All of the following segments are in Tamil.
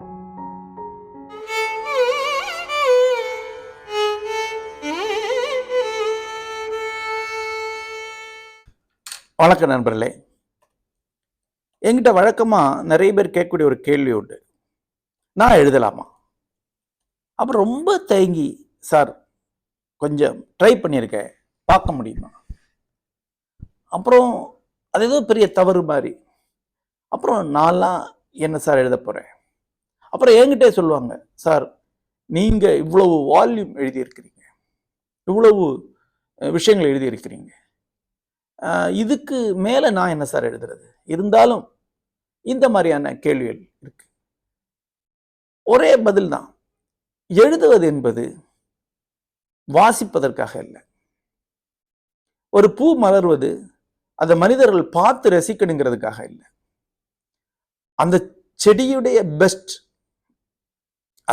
வணக்கம் நண்பர்களே என்கிட்ட வழக்கமாக நிறைய பேர் கேட்கக்கூடிய ஒரு கேள்வி உண்டு. நான் எழுதலாமா? அப்புறம் ரொம்ப தயங்கி சார் கொஞ்சம் ட்ரை பண்ணியிருக்கேன். பார்க்க முடியுமா? அப்புறம் அது ஏதோ பெரிய தவறு மாதிரி. அப்புறம் நான்லாம் என்ன சார் எழுத போகிறேன் அப்புறம் என்கிட்டே சொல்லுவாங்க சார் நீங்கள் இவ்வளவு வால்யூம் எழுதியிருக்கிறீங்க. இவ்வளவு விஷயங்கள் எழுதியிருக்கிறீங்க. இதுக்கு மேலே நான் என்ன சார் எழுதுறது? இருந்தாலும் இந்த மாதிரியான கேள்விகள் இருக்கு. ஒரே பதில் தான். எழுதுவது என்பது வாசிப்பதற்காக இல்லை ஒரு பூ மலர்வது அதை மனிதர்கள் பார்த்து ரசிக்கணுங்கிறதுக்காக இல்லை. அந்த செடியுடைய பெஸ்ட்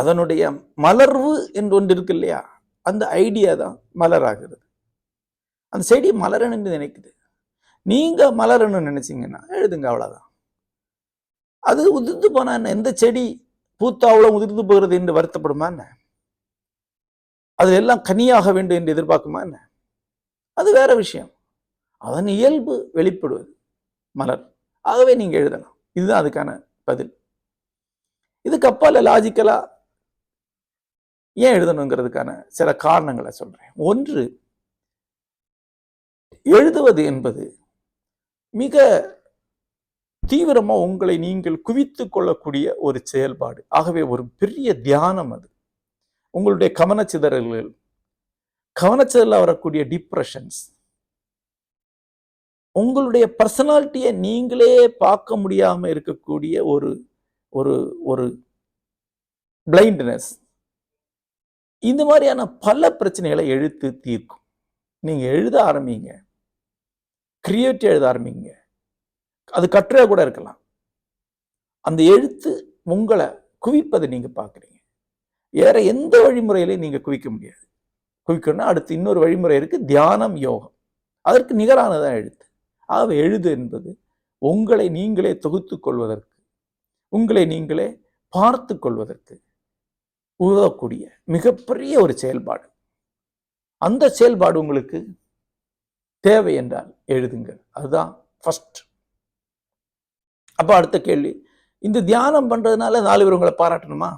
அதனுடைய மலர்வு என்று ஒன்று இருக்கு இல்லையா? அந்த ஐடியா தான் மலராகிறது. அந்த செடி மலரணும்னு நினைக்குது. நீங்க மலரணும்னு நினைச்சீங்கன்னா எழுதுங்க அவ்வளோதான் அது உதிர்ந்து போனா என்ன? எந்த செடி பூத்தாவளம் உதிர்ந்து போகிறது என்று வருத்தப்படுமா என்ன? அது எல்லாம் கனியாக வேண்டும் என்று எதிர்பார்க்குமா என்ன? அது வேற விஷயம். அதன் இயல்பு வெளிப்படுவது மலர். ஆகவே நீங்க எழுதலாம். இதுதான் அதுக்கான பதில். இதுக்கு அப்பால லாஜிக்கலா ஏன் எழுதணுங்கிறதுக்கான சில காரணங்களை சொல்கிறேன் ஒன்று எழுதுவது என்பது மிக தீவிரமாக உங்களை நீங்கள் குவித்து கொள்ளக்கூடிய ஒரு செயல்பாடு. ஆகவே ஒரு பெரிய தியானம் அது. உங்களுடைய கவனச்சிதறல்கள் கவனச்சிதறல வரக்கூடிய டிப்ரெஷன்ஸ் உங்களுடைய பர்சனாலிட்டியை நீங்களே பார்க்க முடியாமல் இருக்கக்கூடிய ஒரு ஒரு ஒரு பிளைண்ட்னஸ் இந்த மாதிரியான பல பிரச்சனைகளை எழுத்து தீர்க்கும். நீங்கள் எழுத ஆரம்பிங்க. கிரியேட்டிவ் எழுத ஆரம்பிங்க. அது கட்டுரையா கூட இருக்கலாம். அந்த எழுத்து உங்களை குவிப்பதை நீங்கள் பார்க்குறீங்க. வேற எந்த வழிமுறையிலையும் நீங்கள் குவிக்க முடியாது. குவிக்கணும்னா அடுத்து இன்னொரு வழிமுறை இருக்கு தியானம் யோகம். அதற்கு நிகரானதான் எழுத்து. ஆக எழுது என்பது உங்களை நீங்களே தொகுத்துக் கொள்வதற்கு உங்களை நீங்களே பார்த்து கொள்வதற்கு உதவக்கூடிய மிகப்பெரிய ஒரு செயல்பாடு. அந்த செயல்பாடு உங்களுக்கு தேவை என்றால் எழுதுங்கள். அதுதான் ஃபஸ்ட் அப்போ அடுத்த கேள்வி. இந்த தியானம் பண்ணுறதுனால நாலு பேர் உங்களை பாராட்டணுமா?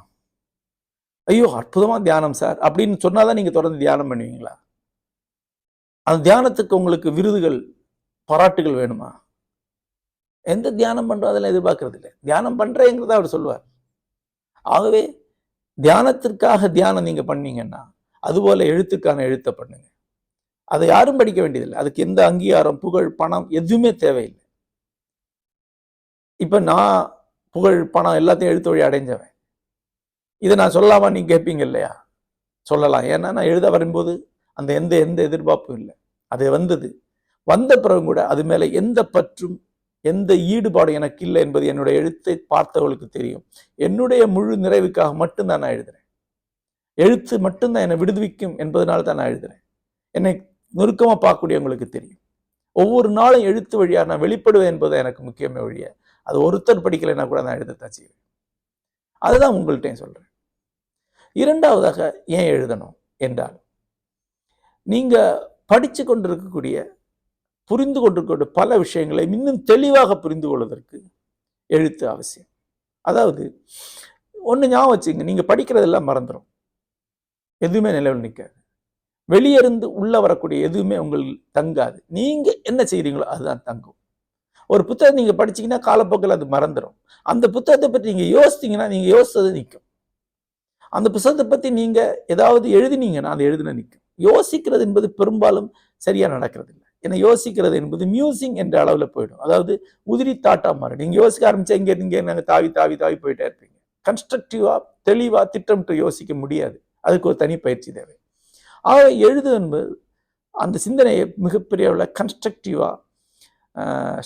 ஐயோ அற்புதமாக தியானம் சார். அப்படின்னு சொன்னால் தான் நீங்கள் தொடர்ந்து தியானம் பண்ணுவீங்களா? அந்த தியானத்துக்கு உங்களுக்கு விருதுகள் பாராட்டுகள் வேணுமா? எந்த தியானம் பண்ணுறோம் அதெல்லாம் எதிர்பார்க்கறது இல்லை தியானம் பண்ணுறேங்கிறத அவர் சொல்லுவார். ஆகவே தியானத்திற்காக தியானம் நீங்க பண்ணீங்கன்னா அதுபோல் எழுத்துக்கான எழுத்தை பண்ணுங்க. அதை யாரும் படிக்க வேண்டியதில்லை. அதுக்கு எந்த அங்கீகாரம் புகழ் பணம் எதுவுமே தேவையில்லை. இப்ப நான் புகழ் பணம் எல்லாத்தையும் எழுத்து வழி அடைஞ்சவன். இதை நான் சொல்லாமா நீங்க கேட்பீங்க இல்லையா? சொல்லலாம். ஏன்னா நான் எழுத வரும்போது அந்த எந்த எந்த எதிர்பார்ப்பும் இல்லை. அது வந்தது. வந்த பிறகு கூட அது மேல எந்த பற்றும் எந்த ஈடுபாடும் எனக்கு இல்லை என்பது என்னுடைய எழுத்தை பார்த்தவர்களுக்கு தெரியும். என்னுடைய முழு நிறைவுக்காக மட்டும்தான் நான் எழுதுறேன். எழுத்து மட்டும்தான் என்னை விடுவிக்கும் என்பதனால தான் நான் எழுதுறேன். என்னை நுணுக்கமா பார்க்கக்கூடியவங்களுக்கு தெரியும். ஒவ்வொரு நாளும் எழுத்து வழியாக நான் வெளிப்படுவேன் என்பது எனக்கு முக்கியமே வழிய அது ஒருத்தர் படிக்கலைன்னா கூட நான் எழுதத்தான் செய்வேன். அதுதான் உங்கள்கிட்டையும் சொல்கிறேன் இரண்டாவதாக ஏன் எழுதணும் என்றால் நீங்கள் படித்து கொண்டிருக்கக்கூடிய புரிந்து கொண்டிருக்கக்கூடிய பல விஷயங்களை இன்னும் தெளிவாக புரிந்து கொள்வதற்கு எழுத்து அவசியம். அதாவது ஒன்று ஞாபகம் வச்சுங்க நீங்கள் படிக்கிறதெல்லாம் மறந்துடும் எதுவுமே நிலவில் நிற்காது வெளியிருந்து உள்ளே வரக்கூடிய எதுவுமே உங்களுக்கு தங்காது. நீங்கள் என்ன செய்கிறீங்களோ அதுதான் தங்கும். ஒரு புத்தகம் நீங்கள் படிச்சீங்கன்னா காலப்போக்கில் அது மறந்துடும் அந்த புத்தகத்தை பற்றி நீங்கள் யோசித்தீங்கன்னா நீங்கள் யோசித்தது நிற்கும் அந்த புத்தகத்தை பற்றி நீங்கள் ஏதாவது எழுதினீங்கன்னா அது எழுதுன நிற்கும் யோசிக்கிறது என்பது பெரும்பாலும் சரியாக நடக்கிறது இல்லை என்னை யோசிக்கிறது என்பது மியூசிங் என்ற அளவில் போயிடும். அதாவது உதிரி தாட்டா மாறும் நீங்கள் யோசிக்க ஆரம்பிச்சா இங்கே இங்கே நாங்கள் தாவி தாவி தாவி போயிட்டே இருப்பீங்க. கன்ஸ்ட்ரக்டிவாக தெளிவாக திட்டமிட்டு யோசிக்க முடியாது. அதுக்கு ஒரு தனி பயிற்சி தேவை. ஆக எழுது என்பது அந்த சிந்தனையை மிகப்பெரிய அளவில் கன்ஸ்ட்ரக்டிவாக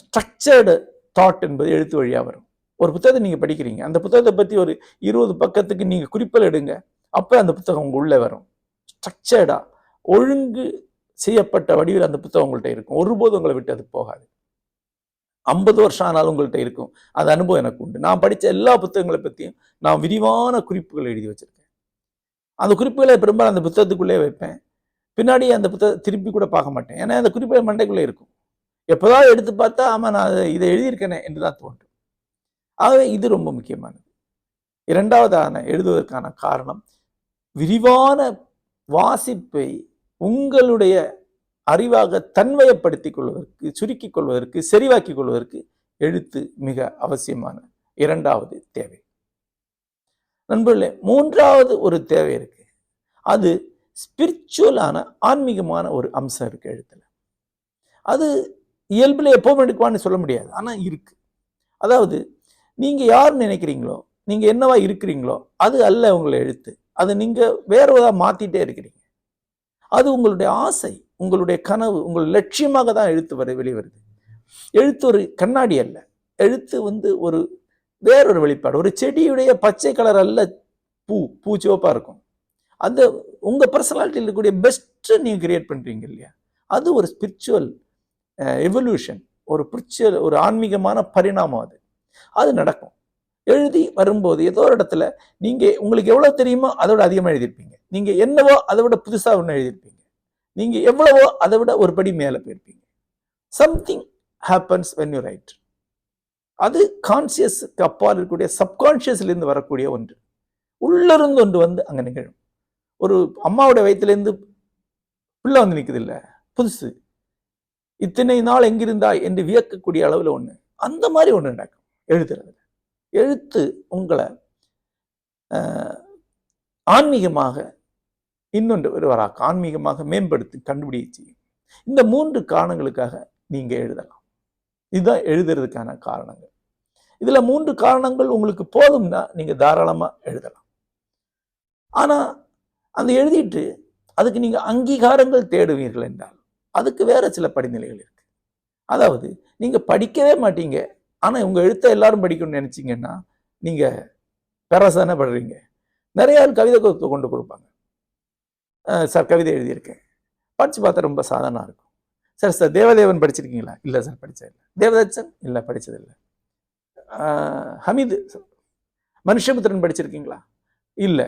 ஸ்ட்ரக்சர்டு தாட் என்பது எழுத்து வழியாக வரும். ஒரு புத்தகத்தை நீங்கள் படிக்கிறீங்க. அந்த புத்தகத்தை பற்றி ஒரு இருபது பக்கத்துக்கு நீங்கள் குறிப்பில் எடுங்க. அப்போ அந்த புத்தகம் உங்கள் உள்ளே வரும். ஸ்ட்ரக்சர்டாக ஒழுங்கு செய்யப்பட்ட வடிவில் அந்த புத்தகம் உங்கள்கிட்ட இருக்கும். ஒருபோதும் உங்களை விட்டு அது போகாது. ஐம்பது வருஷம் ஆனாலும் உங்கள்கிட்ட இருக்கும். அது அனுபவம் எனக்கு உண்டு. நான் படித்த எல்லா புத்தகங்களை பற்றியும் நான் விரிவான குறிப்புகள் எழுதி வச்சுருக்கேன். அந்த குறிப்புகளை பெரும்பாலும் அந்த புத்தகத்துக்குள்ளே வைப்பேன். பின்னாடி அந்த புத்தகம் திருப்பி கூட பார்க்க மாட்டேன். ஏன்னா அந்த குறிப்புகள் மண்டைக்குள்ளே இருக்கும். எப்போதாவது எடுத்து பார்த்தா ஆமாம் நான் அதை- இதை எழுதியிருக்கேனே என்று தான் தோன்றும். ஆகவே இது ரொம்ப முக்கியமானது. இரண்டாவதான எழுதுவதற்கான காரணம் விரிவான வாசிப்பை உங்களுடைய அறிவாக தன்மயப்படுத்திக் கொள்வதற்கு சுருக்கிக் கொள்வதற்கு செறிவாக்கிக் கொள்வதற்கு எழுத்து மிக அவசியமான இரண்டாவது தேவை. நண்பர்களே மூன்றாவது ஒரு தேவை இருக்கு. அது ஸ்பிரிச்சுவலான ஆன்மீகமான ஒரு அம்சம் இருக்கு எழுத்துல. அது இயல்பில் எப்பவும் எடுக்குவான்னு சொல்ல முடியாது ஆனால் இருக்கு. அதாவது நீங்கள் யார் நினைக்கிறீங்களோ நீங்கள் என்னவா இருக்கிறீங்களோ அது அல்ல உங்களை எழுத்து. அது நீங்கள் வேற ஏதாவது மாற்றிட்டே இருக்கிறீங்க. அது உங்களுடைய ஆசை உங்களுடைய கனவு உங்கள் லட்சியமாக தான் எழுத்து வர வெளிவருது எழுத்து ஒரு கண்ணாடி அல்ல. எழுத்து வந்து ஒரு வேறொரு வெளிப்பாடு. ஒரு செடியுடைய பச்சை கலர் அல்ல பூ பூ சிவப்பாக இருக்கும். அந்த உங்கள் பர்சனாலிட்டியில் இருக்கக்கூடிய பெஸ்ட்டை நீங்கள் கிரியேட் பண்ணுறீங்க இல்லையா? அது ஒரு ஸ்பிரிச்சுவல் எவல்யூஷன் ஒரு பிரிச்சுவல் ஒரு ஆன்மீகமான பரிணாமம் அது. அது நடக்கும். எழுதி வரும்போது ஏதோ ஒரு இடத்துல நீங்கள் உங்களுக்கு எவ்வளோ தெரியுமோ அதோட அதிகமாக எழுதியிருப்பீங்க. நீங்க என்னவோ அதை விட புதுசா ஒன்று எழுதியிருப்பீங்க. நீங்க எவ்வளவோ அதை விட ஒரு படி மேலே போயிருப்பீங்க. Something happens when you write அது கான்சியஸுக்கு அப்பால் இருக்கக்கூடிய சப்கான்ஷியஸ்ல இருந்து வரக்கூடிய ஒன்று. உள்ளிருந்து ஒன்று வந்து அங்க நிகழும். ஒரு அம்மாவுடைய வயிற்றுலேருந்து பிள்ளை வந்து நிக்குது இல்ல புதுசு. இத்தனை நாள் எங்கிருந்தா என்று வியக்கக்கூடிய அளவுல ஒன்று அந்த மாதிரி ஒன்று நடக்கும் எழுதுறது எழுத்து உங்களை ஆஹ், ஆன்மீகமாக இன்னொன்று ஒருவராக ஆன்மீகமாக மேம்படுத்தி கண்டுபிடிக்க செய்யும். இந்த மூன்று காரணங்களுக்காக நீங்கள் எழுதலாம். இதுதான் எழுதுறதுக்கான காரணங்கள். இதில் மூன்று காரணங்கள் உங்களுக்கு போதும்னா நீங்கள் தாராளமாக எழுதலாம். ஆனால் அந்த எழுதிட்டு அதுக்கு நீங்கள் அங்கீகாரங்கள் தேடுவீர்கள் என்றால் அதுக்கு வேறு சில படிநிலைகள் இருக்குது அதாவது நீங்கள் படிக்கவே மாட்டீங்க. ஆனால் உங்கள் எழுத்தை எல்லாரும் படிக்கணும்னு நினச்சிங்கன்னா நீங்கள் பெரசான படுறீங்க நிறையா கவிதை கொண்டு கொடுப்பாங்க சார் கவிதை எழுதியிருக்கேன். படிச்சு பார்த்தா ரொம்ப சாதாரண இருக்கும். சார் சார் தேவதேவன் படிச்சிருக்கீங்களா? இல்லை சார் படித்தது இல்லை. தேவதச்சன் இல்லை படித்ததில்லை ஹமீது மனுஷபுத்திரன் படிச்சிருக்கீங்களா? இல்லை.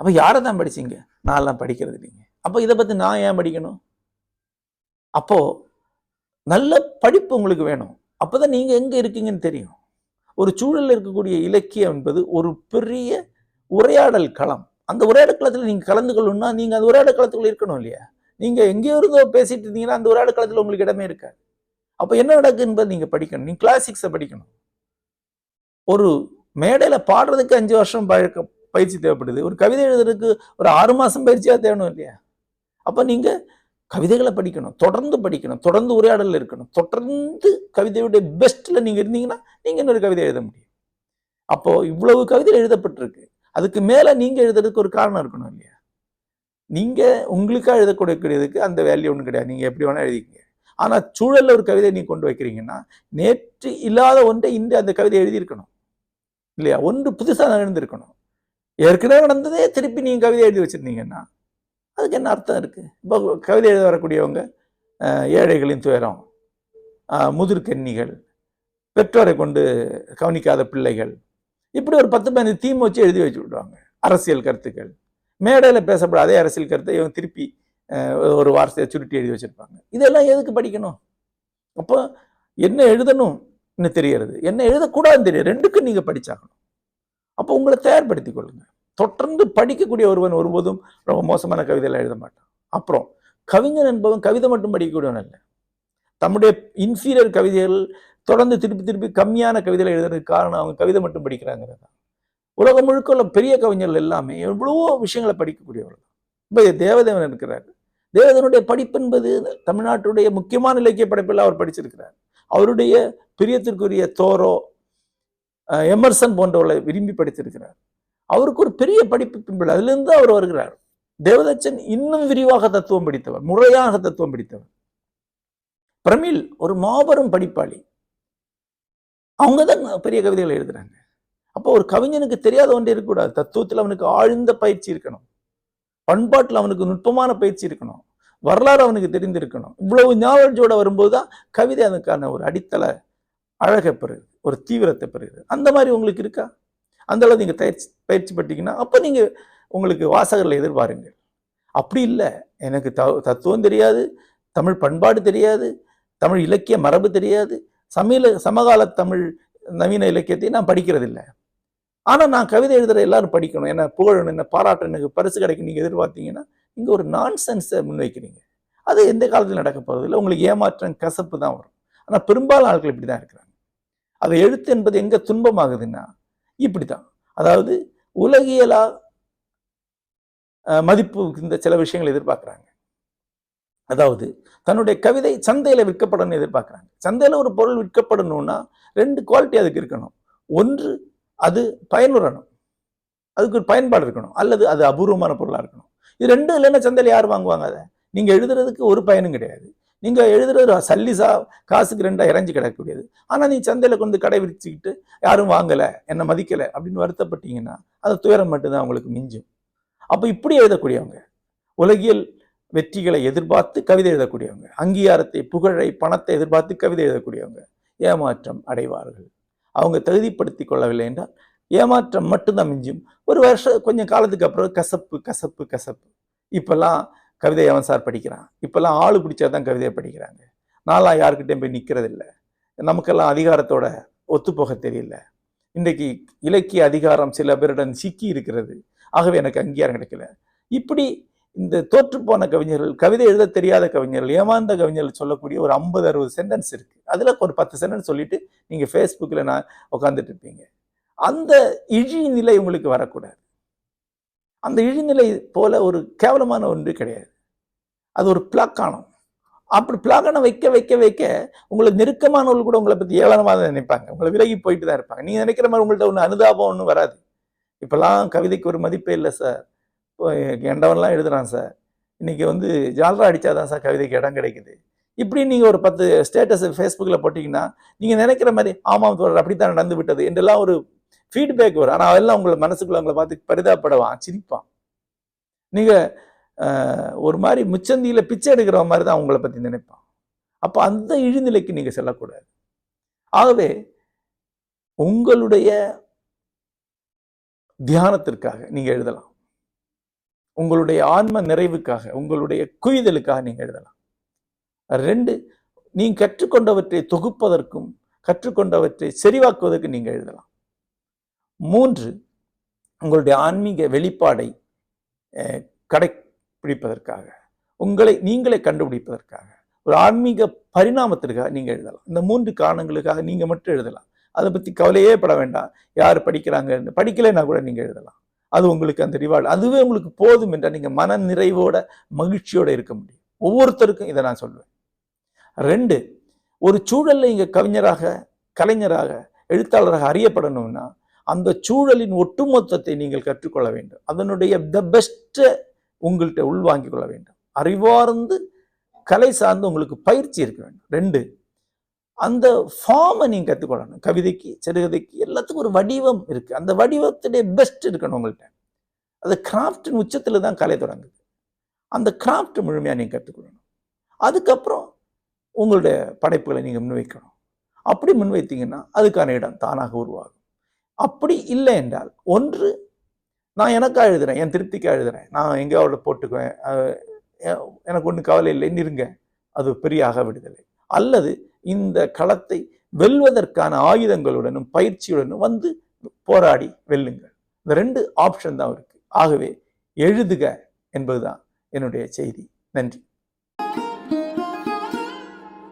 அப்போ யாரை தான் படிச்சீங்க? நான்லாம் படிக்கிறது இல்லைங்க. அப்போ இதை பற்றி நான் ஏன் படிக்கணும்? அப்போது நல்ல படிப்பு உங்களுக்கு வேணும். அப்போ தான் நீங்கள் எங்கே இருக்கீங்கன்னு தெரியும். ஒரு சூழலில் இருக்கக்கூடிய இலக்கியம் என்பது ஒரு பெரிய உரையாடல் களம். அந்த உரையாடக்களத்தில் நீங்கள் கலந்து கொள்ளணும்னா நீங்கள் அந்த உரையாடக்களத்துக்குள்ள இருக்கணும் இல்லையா? நீங்கள் எங்கேயோ இருந்தோ பேசிட்டு இருந்தீங்கன்னா அந்த உரையாடக்களத்தில் உங்களுக்கு இடமே இருக்காது. அப்போ என்ன நடக்கு என்பது படிக்கணும். நீங்கள் கிளாசிக்ஸை படிக்கணும். ஒரு மேடையில் பாடுறதுக்கு அஞ்சு வருஷம் பழக்க பயிற்சி தேவைப்படுது. ஒரு கவிதை எழுதுறதுக்கு ஒரு ஆறு மாதம் பயிற்சியாக தேவணும் இல்லையா? அப்போ நீங்கள் கவிதைகளை படிக்கணும். தொடர்ந்து படிக்கணும். தொடர்ந்து உரையாடலில் இருக்கணும். தொடர்ந்து கவிதையுடைய பெஸ்ட்டில் நீங்கள் இருந்தீங்கன்னா நீங்கள் இன்னொரு கவிதை எழுத முடியும். அப்போது இவ்வளவு கவிதை எழுதப்பட்டிருக்கு. அதுக்கு மேலே நீங்கள் எழுதுறதுக்கு ஒரு காரணம் இருக்கணும் இல்லையா? நீங்கள் உங்களுக்காக எழுதக்கூடியதுக்கு அந்த வேல்யூ ஒன்றும் கிடையாது. நீங்கள் எப்படி வேணால் எழுதிக்கங்க. ஆனால் சூழலில் ஒரு கவிதை நீங்கள் கொண்டு வைக்கிறீங்கன்னா நேற்று இல்லாத ஒன்றை இன்று அந்த கவிதை எழுதியிருக்கணும். இல்லையா? ஒன்று புதுசாக நடந்திருக்கணும் ஏற்கனவே நடந்ததே திருப்பி நீங்கள் கவிதை எழுதி வச்சிருந்தீங்கன்னா அதுக்கு என்ன அர்த்தம் இருக்குது இப்போ கவிதை எழுத வரக்கூடியவங்க ஏழைகளின் துயரம் முதிர்கன்னிகள் பெற்றோரை கொண்டு கவனிக்காத பிள்ளைகள் இப்படி ஒரு பத்து பதினஞ்சு தீம் வச்சு எழுதி வச்சு விடுவாங்க. அரசியல் கருத்துக்கள். மேடையில் பேசப்பட அதே அரசியல் கருத்தை இவங்க திருப்பி ஒரு வார்த்தையை சுருட்டி எழுதி வச்சிருப்பாங்க. இதெல்லாம் எதுக்கு படிக்கணும்? அப்போ என்ன எழுதணும்னு தெரிகிறது? என்ன எழுதக்கூடாதுன்னு தெரியும் ரெண்டுக்கும் நீங்கள் படிச்சாகணும். அப்போ உங்களை தயார்படுத்தி கொள்ளுங்க. தொடர்ந்து படிக்கக்கூடிய ஒருவன் ஒருபோதும் ரொம்ப மோசமான கவிதையெல்லாம் எழுத மாட்டான். அப்புறம் கவிஞன் என்பவன் கவிதை மட்டும் படிக்கக்கூடியவன் அல்ல. தம்முடைய இன்ஃபீரியர் கவிதைகள் தொடர்ந்து திருப்பி திருப்பி கம்மியான கவிதைகளை எழுதுறதுக்கு காரணம் அவங்க கவிதை மட்டும் படிக்கிறாங்கிறது தான். உலகம் முழுக்க உள்ள பெரிய கவிஞர்கள் எல்லாமே எவ்வளவோ விஷயங்களை படிக்கக்கூடியவர்கள் இப்போ தேவதேவன் இருக்கிறார் தேவதனுடைய படிப்பு என்பது தமிழ்நாட்டுடைய முக்கியமான இலக்கிய படைப்பில் அவர் படிச்சிருக்கிறார். அவருடைய பிரியத்திற்குரிய தோரோ அஹ், எமர்சன் போன்றவர்களை விரும்பி படித்திருக்கிறார். அவருக்கு ஒரு பெரிய படிப்பு பின்புல அதிலிருந்து அவர் வருகிறார். தேவதச்சன் இன்னும் விரிவாக தத்துவம் படித்தவர் முறையாக தத்துவம் படித்தவர். பிரமிழ் ஒரு மாபெரும் படிப்பாளி. அவங்க தான் பெரிய கவிதைகளை எழுதுறாங்க. அப்போ ஒரு கவிஞனுக்கு தெரியாத ஒன்று இருக்கக்கூடாது. தத்துவத்தில் அவனுக்கு ஆழ்ந்த பயிற்சி இருக்கணும். பண்பாட்டில் அவனுக்கு நுட்பமான பயிற்சி இருக்கணும். வரலாறு அவனுக்கு தெரிந்திருக்கணும். இவ்வளவு ஞாபகத்தோட வரும்போது தான் கவிதை அதுக்கான ஒரு அடித்தள அழகை பெறுது ஒரு தீவிரத்தை பெறுகிறது. அந்த மாதிரி உங்களுக்கு இருக்கா? அந்த அளவு நீங்கள் பயிற்சி பயிற்சி பட்டீங்கன்னா அப்போ நீங்கள் உங்களுக்கு வாசகர்களை எதிர்பாருங்கள். அப்படி இல்லை. எனக்கு த தத்துவம் தெரியாது. தமிழ் பண்பாடு தெரியாது. தமிழ் இலக்கிய மரபு தெரியாது. சமீல சமகால தமிழ் நவீன இலக்கியத்தை நான் படிக்கிறதில்ல. ஆனால் நான் கவிதை எழுதுகிற எல்லாரும் படிக்கணும். என்ன புகழணும் என்ன பாராட்டணும் எனக்கு பரிசு கிடைக்கும் நீங்கள் எதிர்பார்த்தீங்கன்னா இங்கே ஒரு நான்சென்ஸை முன்வைக்கிறீங்க. அது எந்த காலத்தில் நடக்க போகிறதில்லை உங்களுக்கு ஏமாற்றம் கசப்பு தான் வரும். ஆனால் பெரும்பாலும் ஆட்கள் இப்படி தான் இருக்கிறாங்க. அது எழுத்து என்பது எங்கே துன்பமாகுதுன்னா இப்படி தான் அதாவது உலகியலாக மதிப்பு இந்த சில விஷயங்களை எதிர்பார்க்குறாங்க. அதாவது தன்னுடைய கவிதை சந்தையில் விற்கப்படணும்னு எதிர்பார்க்குறாங்க. சந்தையில் ஒரு பொருள் விற்கப்படணும்னா ரெண்டு குவாலிட்டி அதுக்கு இருக்கணும். ஒன்று அது பயனுறணும். அதுக்கு ஒரு பயன்பாடு இருக்கணும். அல்லது அது அபூர்வமான பொருளாக இருக்கணும். இது ரெண்டும் இல்லைன்னா சந்தையில் யார் வாங்குவாங்க அதை? நீங்கள் எழுதுறதுக்கு ஒரு பயனும் கிடையாது. நீங்கள் எழுதுறது சல்லிசா காசுக்கு ரெண்டாக இறஞ்சி கிடக்கக்கூடியது. ஆனால் நீ சந்தையில் கொண்டு கடை விரிச்சுக்கிட்டு யாரும் வாங்கலை என்னை மதிக்கலை அப்படின்னு வருத்தப்பட்டீங்கன்னா அது துயரம் மட்டும்தான் அவங்களுக்கு மிஞ்சும். அப்போ இப்படி எழுதக்கூடியவங்க உலகியல் வெற்றிகளை எதிர்பார்த்து கவிதை எழுதக்கூடியவங்க. அங்கீகாரத்தை புகழை பணத்தை எதிர்பார்த்து கவிதை எழுதக்கூடியவங்க. ஏமாற்றம் அடைவார்கள். அவங்க தகுதிப்படுத்தி கொள்ளவில்லை என்றால் ஏமாற்றம் மட்டும்தான் மிஞ்சும். ஒரு வருஷம் கொஞ்சம் காலத்துக்கு அப்புறம் கசப்பு கசப்பு கசப்பு. இப்போல்லாம் கவிதை அவன் சார் படிக்கிறான். இப்போல்லாம் ஆள் பிடிச்சா தான் கவிதையை படிக்கிறாங்க. நான்லாம் யாருக்கிட்டையும் போய் நிற்கிறதில்ல நமக்கெல்லாம் அதிகாரத்தோட ஒத்துப்போக தெரியல. இன்றைக்கு இலக்கிய அதிகாரம் சில பேருடன் சிக்கி இருக்கிறது. ஆகவே எனக்கு அங்கீகாரம் கிடைக்கல. இப்படி இந்த தோற்றுப்போன கவிஞர்கள் கவிதை எழுத தெரியாத கவிஞர்கள் ஏமாந்த கவிஞர்கள் சொல்லக்கூடிய ஒரு ஐம்பது அறுபது சென்டென்ஸ் இருக்கு. அதில் ஒரு பத்து சென்டென்ஸ் சொல்லிட்டு நீங்கள் ஃபேஸ்புக்கில் நான் உட்காந்துட்டு இருப்பீங்க. அந்த இழி நிலை உங்களுக்கு வரக்கூடாது. அந்த இழிநிலை போல ஒரு கேவலமான ஒன்று கிடையாது. அது ஒரு பிளாக்கானம் அப்படி பிளாக்கானம் வைக்க வைக்க வைக்க உங்களை நெருக்கமானவர்கள் கூட உங்களை பற்றி ஏளனமாக தான் நினைப்பாங்க. உங்களை விலகி போயிட்டு தான் இருப்பாங்க. நீங்கள் நினைக்கிற மாதிரி உங்கள்ட்ட ஒன்று அனுதாபம் ஒன்றும் வராது. இப்போல்லாம் கவிதைக்கு ஒரு மதிப்பே இல்லை சார் இப்போ கெண்டவன்லாம் எழுதுகிறான் சார். இன்னைக்கு வந்து ஜாலராக அடித்தா தான் சார் கவிதைக்கு இடம் கிடைக்குது. இப்படி நீங்கள் ஒரு பத்து ஸ்டேட்டஸ் ஃபேஸ்புக்கில் போட்டிங்கன்னா நீங்கள் நினைக்கிற மாதிரி ஆமாம் தோழர் அப்படித்தான் நடந்து விட்டது என்றெல்லாம் ஒரு ஃபீட்பேக் வரும். ஆனால் அதெல்லாம் உங்களை மனசுக்குள்ள உங்களை பார்த்து பரிதாபப்படுவான் சிரிப்பான். நீங்கள் ஒரு மாதிரி முச்சந்தியில் பிச்சை எடுக்கிற மாதிரி தான் உங்களை பற்றி நினைப்பான். அப்போ அந்த இழிநிலைக்கு நீங்கள் செல்லக்கூடாது. ஆகவே உங்களுடைய தியானத்திற்காக நீங்கள் எழுதலாம். உங்களுடைய ஆன்ம நிறைவுக்காக உங்களுடைய குவிதலுக்காக நீங்கள் எழுதலாம். ரெண்டு நீங்கள் கற்றுக்கொண்டவற்றை தொகுப்பதற்கும் கற்றுக்கொண்டவற்றை செறிவாக்குவதற்கு நீங்கள் எழுதலாம். மூன்று உங்களுடைய ஆன்மீக வெளிப்பாடை கடைப்பிடிப்பதற்காக உங்களை நீங்களே கண்டுபிடிப்பதற்காக ஒரு ஆன்மீக பரிணாமத்திற்காக நீங்கள் எழுதலாம். இந்த மூன்று காரணங்களுக்காக நீங்கள் மட்டும் எழுதலாம். அதை பற்றி கவலையே பட வேண்டாம். யார் படிக்கிறாங்கன்னு படிக்கலைன்னா கூட நீங்கள் எழுதலாம். அது உங்களுக்கு அந்த ரிவார்டு அதுவே உங்களுக்கு போதும் என்றால் நீங்கள் மன நிறைவோட மகிழ்ச்சியோடு இருக்க முடியும். ஒவ்வொருத்தருக்கும் இதை நான் சொல்லுவேன் ரெண்டு ஒரு சூழலில் இங்கே கவிஞராக கலைஞராக எழுத்தாளராக அறியப்படணும்னா அந்த சூழலின் ஒட்டுமொத்தத்தை நீங்கள் கற்றுக்கொள்ள வேண்டும். அதனுடைய த பெஸ்ட்டை உங்கள்கிட்ட உள்வாங்கிக் கொள்ள வேண்டும். அறிவார்ந்து கலை சார்ந்து உங்களுக்கு பயிற்சி இருக்க வேண்டும். ரெண்டு அந்த ஃபார்மை நீங்கள் கற்றுக்கொள்ளணும் கவிதைக்கு சிறுகதைக்கு எல்லாத்துக்கும் ஒரு வடிவம் இருக்குது அந்த வடிவத்துடைய பெஸ்ட் இருக்கணும் உங்கள்கிட்ட அது கிராஃப்டின் உச்சத்தில் தான் கலை தொடங்குது. அந்த கிராஃப்ட் முழுமையாக நீங்கள் கற்றுக்கொள்ளணும் அதுக்கப்புறம் உங்களுடைய படைப்புகளை நீங்கள் முன்வைக்கணும். அப்படி முன்வைத்தீங்கன்னா அதுக்கான இடம் தானாக உருவாகும். அப்படி இல்லை என்றால் ஒன்று நான் எனக்காக எழுதுகிறேன் என் திருப்திக்கா எழுதுகிறேன் நான் எங்கேயாவது போட்டுக்குவேன். எனக்கு ஒன்றும் கவலை இல்லைன்னு இருங்க. அது பெரிய அக விடுதலை. அல்லது இந்த களத்தை வெல்வதற்கான ஆயுதங்களுடனும் பயிற்சியுடனும் வந்து போராடி வெல்லுங்கள். இந்த ரெண்டு ஆப்ஷன் தான் இருக்கு. ஆகவே எழுதுக என்பதுதான் என்னுடைய செய்தி. நன்றி.